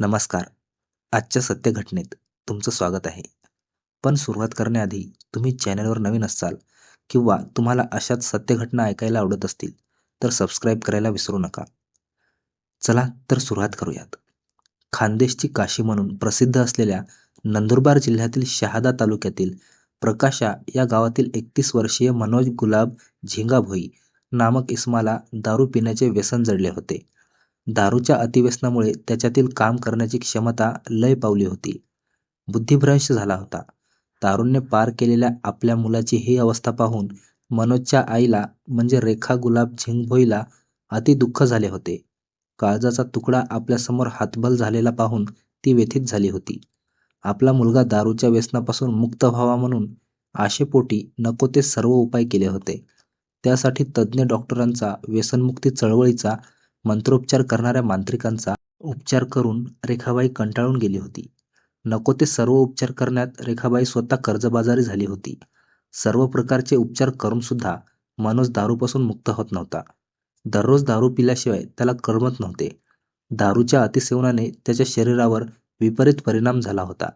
नमस्कार. आजच्या सत्य घटनेत तुमचं स्वागत आहे. पण सुरुवात करण्याआधी तुम्ही चॅनलवर नवीन असाल किंवा तुम्हाला अशाच सत्य घटना ऐकायला आवडत असतील तर सबस्क्राईब करायला विसरू नका. चला तर सुरुवात करूयात. खानदेशची काशी म्हणून प्रसिद्ध असलेल्या नंदुरबार जिल्ह्यातील शहादा तालुक्यातील प्रकाशा या गावातील एकतीस वर्षीय मनोज गुलाब झिंगाभोई नामक इस्माला दारू पिण्याचे व्यसन जडले होते. दारूच्या अतिव्यसनामुळे त्याच्यातील काम करण्याची क्षमता लय पावली होती. बुद्धिभ्रंश झाला होता. तारुण्य पार केलेल्या आपल्या मुलाची ही अवस्था पाहून मनोजच्या आईला म्हणजे रेखा गुलाब झिंगभोईला अति दुःख झाले होते. काळजाचा तुकडा आपल्यासमोर हातबल झालेला पाहून ती व्यथित झाली होती. आपला मुलगा दारूच्या व्यसनापासून मुक्त व्हावा म्हणून आशेपोटी नको ते सर्व उपाय केले होते. त्यासाठी तज्ज्ञ डॉक्टरांचा व्यसनमुक्ती चळवळीचा मंत्रोपचार करणाऱ्या मांत्रिकांचा उपचार करून रेखाबाई कंटाळून गेली होती. नको ते सर्व उपचार करण्यात रेखाबाई स्वतः कर्जबाजारी झाली होती. सर्व प्रकारचे उपचार करून सुद्धा दारूपासून मुक्त होत नव्हता. दररोज दारू पिल्याशिवाय त्याला करमत नव्हते. दारूच्या अतिसेवनाने त्याच्या शरीरावर विपरीत परिणाम झाला होता.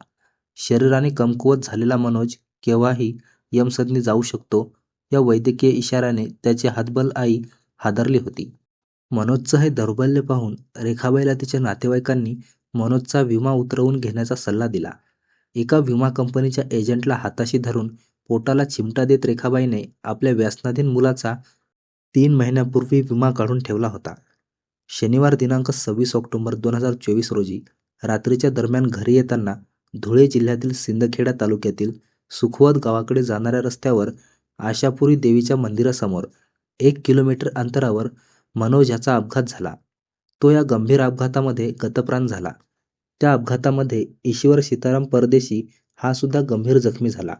शरीराने कमकुवत झालेला मनोज केव्हाही यमसदनी जाऊ शकतो या वैद्यकीय इशाऱ्याने त्याची हातबल आई हादरली होती. मनोजचं हे दौर्बल्य पाहून रेखाबाईला तिच्या नातेवाईकांनी मनोजचा विमा उतरवून घेण्याचा सल्ला दिला. एका विमा कंपनीच्या एजंटला हाताशी धरून पोटाला चिमटा देत रेखाबाईने आपल्या व्यसनाधीन मुलाचा तीन महिन्यापूर्वी विमा काढून ठेवला होता. शनिवार दिनांक सव्वीस ऑक्टोबर दोन हजार चोवीस रोजी रात्रीच्या दरम्यान घरी येताना धुळे जिल्ह्यातील सिंदखेडा तालुक्यातील सुखवत गावाकडे जाणाऱ्या रस्त्यावर आशापुरी देवीच्या मंदिरासमोर एक किलोमीटर अंतरावर मनोज याचा अपघात झाला. तो या गंभीर अपघातामध्ये गतप्राण झाला. त्या अपघातामध्ये ईश्वर सीताराम परदेशी हा सुद्धा गंभीर जखमी झाला.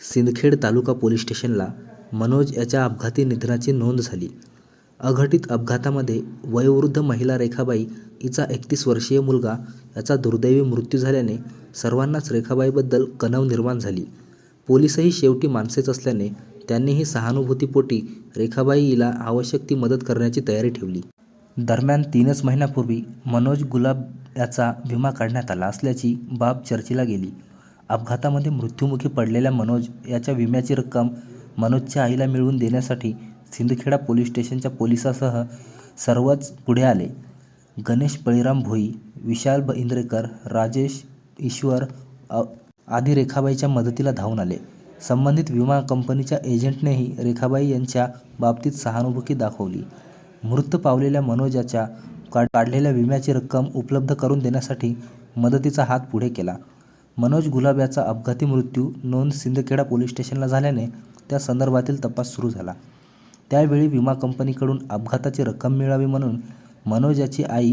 सिंदखेड तालुका पोलीस स्टेशनला मनोज याच्या अपघाती निधनाची नोंद झाली. अघटित अपघातामध्ये वयोवृद्ध महिला रेखाबाई हिचा एकतीस वर्षीय मुलगा याचा दुर्दैवी मृत्यू झाल्याने सर्वांनाच रेखाबाईबद्दल कणव निर्माण झाली. पोलिसही शेवटी माणसेच असल्याने त्यांनीही सहानुभूतीपोटी रेखाबाईला आवश्यक ती मदत करण्याची तयारी ठेवली. दरम्यान तीनच महिन्यापूर्वी मनोज गुलाब याचा विमा काढण्यात आला असल्याची बाब चर्चेला गेली. अपघातामध्ये मृत्युमुखी पडलेल्या मनोज याच्या विम्याची रक्कम मनोजच्या आईला मिळवून देण्यासाठी सिंदखेडा पोलीस स्टेशनच्या पोलिसासह सर्वच पुढे आले. गणेश बळीराम भोई विशाल ब इंद्रेकर राजेश ईश्वर आधी रेखाबाईच्या मदतीला धावून आले. संबंधित विमा कंपनीच्या एजंटनेही रेखाबाई यांच्या बाबतीत सहानुभूती दाखवली. मृत पावलेल्या मनोजाच्या काढलेल्या विम्याची रक्कम उपलब्ध करून देण्यासाठी मदतीचा हात पुढे केला. मनोज गुलाब याचा अपघाती मृत्यू नोंद सिंदखेडा पोलीस स्टेशनला झाल्याने त्या संदर्भातील तपास सुरू झाला. त्यावेळी विमा कंपनीकडून अपघाताची रक्कम मिळावी म्हणून मनोज याची आई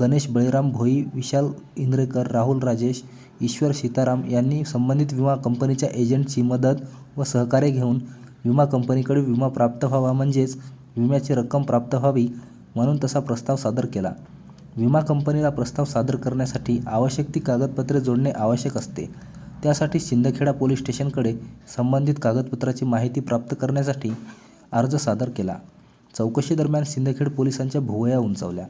गणेश बळीराम भोई विशाल इंद्रेकर राहुल राजेश ईश्वर सीताराम यांनी संबंधित विमा कंपनीच्या एजंटची मदत व सहकार्य घेऊन विमा कंपनीकडे विमा प्राप्त व्हावा म्हणजेच विम्याची रक्कम प्राप्त व्हावी म्हणून तसा प्रस्ताव सादर केला. विमा कंपनीला प्रस्ताव सादर करण्यासाठी आवश्यक ती कागदपत्रे जोडणे आवश्यक असते. त्यासाठी शिंदखेडा पोलीस स्टेशनकडे संबंधित कागदपत्राची माहिती प्राप्त करण्यासाठी अर्ज सादर केला. चौकशीदरम्यान शिंदखेड सिंदखेड पोलिसांच्या भुवया उंचावल्या.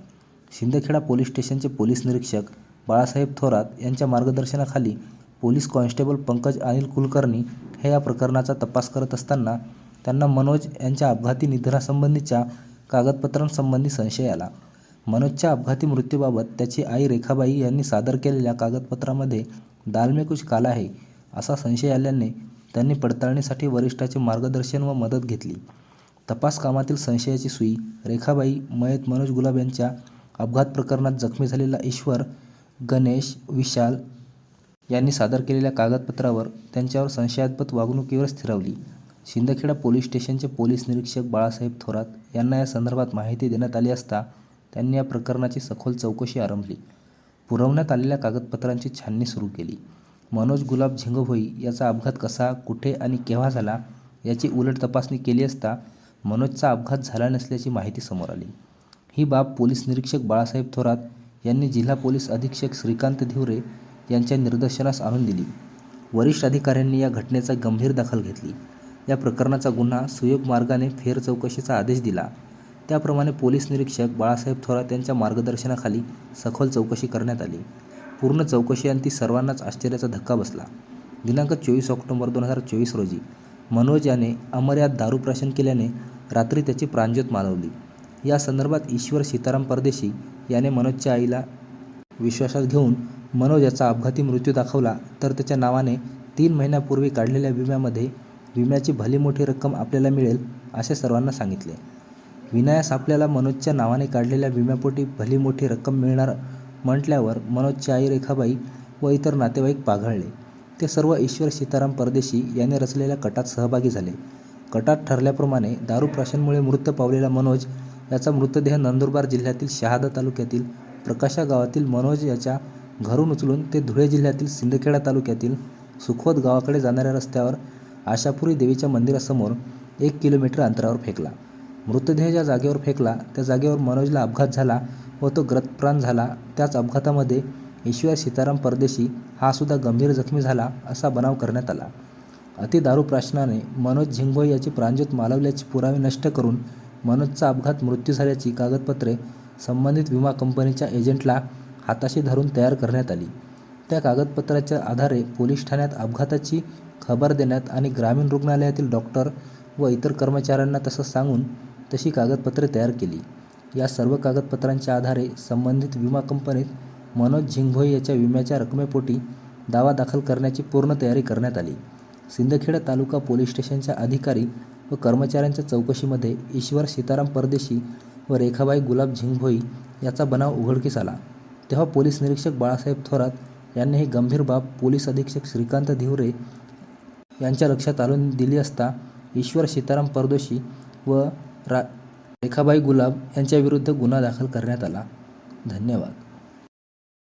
शिंदखेडा पोलीस स्टेशनचे पोलीस निरीक्षक बाळासाहेब थोरात यांच्या मार्गदर्शनाखाली पोलीस कॉन्स्टेबल पंकज अनिल कुलकर्णी हे या प्रकरणाचा तपास करत असताना त्यांना मनोज यांच्या अपघाती निधनासंबंधीच्या कागदपत्रांसंबंधी संशय आला. मनोजच्या अपघाती मृत्यूबाबत त्याची आई रेखाबाई यांनी सादर केलेल्या कागदपत्रामध्ये दाल में कुछ काला आहे असा संशय आल्याने त्यांनी पडताळणीसाठी वरिष्ठाचे मार्गदर्शन व मदत घेतली. तपास कामातील संशयाची सुई रेखाबाई मयत मनोज गुलाब यांच्या अपघात प्रकरणात जखमी झालेला ईश्वर गणेश विशाल यांनी सादर केलेल्या कागदपत्रावर त्यांच्यावर संशयास्पद वागणुकीवर स्थिरावली. शिंदखेडा पोलीस स्टेशनचे पोलीस निरीक्षक बाळासाहेब थोरात यांना या संदर्भात माहिती देण्यात आली असता त्यांनी या प्रकरणाची सखोल चौकशी आरंभली. पुरवण्यात आलेल्या कागदपत्रांची छाननी सुरू केली. मनोज गुलाब झिंगभोई याचा अपघात कसा कुठे आणि केव्हा झाला याची उलट तपासणी केली असता मनोजचा अपघात झाला नसल्याची माहिती समोर आली. ही बाब पोलीस निरीक्षक बाळासाहेब थोरात यांनी जिल्हा पोलीस अधीक्षक श्रीकांत धिवरे यांच्या निदर्शनास आणून दिली. वरिष्ठ अधिकाऱ्यांनी या घटनेचा गंभीर दखल घेतली. या प्रकरणाचा गुन्हा सुयोग मार्गाने फेर चौकशीचा आदेश दिला. त्याप्रमाणे पोलीस निरीक्षक बाळासाहेब थोरात यांच्या मार्गदर्शनाखाली सखोल चौकशी करण्यात आली. पूर्ण चौकशी अंती सर्वांनाच आश्चर्याचा धक्का बसला. दिनांक चोवीस ऑक्टोबर दोन हजार चोवीस रोजी मनोज याने अमर्याद दारू प्राशन केल्याने रात्री त्याची प्राणज्योत मालवली. या संदर्भात ईश्वर सीताराम परदेशी याने मनोजच्या आईला विश्वासात घेऊन मनोज याचा अपघाती मृत्यू दाखवला तर त्याच्या नावाने तीन महिन्यापूर्वी काढलेल्या विम्यामध्ये विम्याची भली मोठी रक्कम आपल्याला मिळेल असे सर्वांना सांगितले. विनायास आपल्याला मनोजच्या नावाने काढलेल्या विम्यापोटी भली मोठी रक्कम मिळणार म्हटल्यावर मनोजची आई रेखाबाई व इतर नातेवाईक पाघळले. ते सर्व ईश्वर सीताराम परदेशी याने रचलेल्या कटात सहभागी झाले. कटात ठरल्याप्रमाणे दारू प्राशनमुळे मृत पावलेला मनोज याचा मृतदेह नंदुरबार जिल्ह्यातील शहादा तालुक्यातील प्रकाशा गावातील मनोज याच्या घरून उचलून ते धुळे जिल्ह्यातील सिंदखेडा तालुक्यातील सुखवत गावाकडे जाणाऱ्या रस्त्यावर आशापुरी देवीच्या मंदिरासमोर एक किलोमीटर अंतरावर फेकला. मृतदेह ज्या जागेवर फेकला त्या जागेवर मनोजला अपघात झाला व तो ग्रतप्राण झाला. त्याच अपघातामध्ये ईश्वर सीताराम परदेशी हा सुद्धा गंभीर जखमी झाला असा बनाव करण्यात आला. अति दारू प्राशनाने मनोज झिंगभोई याची प्राणज्योत मालवल्याचे पुरावे नष्ट करून मनोजचा अपघात मृत्यू झाल्याची कागदपत्रे संबंधित विमा कंपनीच्या एजंटला हाताशी धरून तयार करण्यात आली. त्या कागदपत्राच्या आधारे पोलीस ठाण्यात अपघाताची खबर देण्यात आणि ग्रामीण रुग्णालयातील डॉक्टर व इतर कर्मचाऱ्यांना तसं सांगून तशी कागदपत्रे तयार केली. या सर्व कागदपत्रांच्या आधारे संबंधित विमा कंपनीत मनोज झिंगभोई याच्या विम्याच्या रकमेपोटी दावा दाखल करण्याची पूर्ण तयारी करण्यात आली. सिंदखेडा तालुका पोलीस स्टेशनच्या अधिकारी व कर्मचाऱ्यांच्या चौकशीमध्ये ईश्वर सीताराम परदेशी व रेखाबाई गुलाब झिंगभोई याचा बनाव उघडकीस आला. तेव्हा पोलीस निरीक्षक बाळासाहेब थोरात यांनी ही गंभीर बाब पोलीस अधीक्षक श्रीकांत धिवरे यांच्या लक्षात आणून दिली असता ईश्वर सीताराम परदोशी व रा रेखाबाई गुलाब यांच्याविरुद्ध गुन्हा दाखल करण्यात आला. धन्यवाद.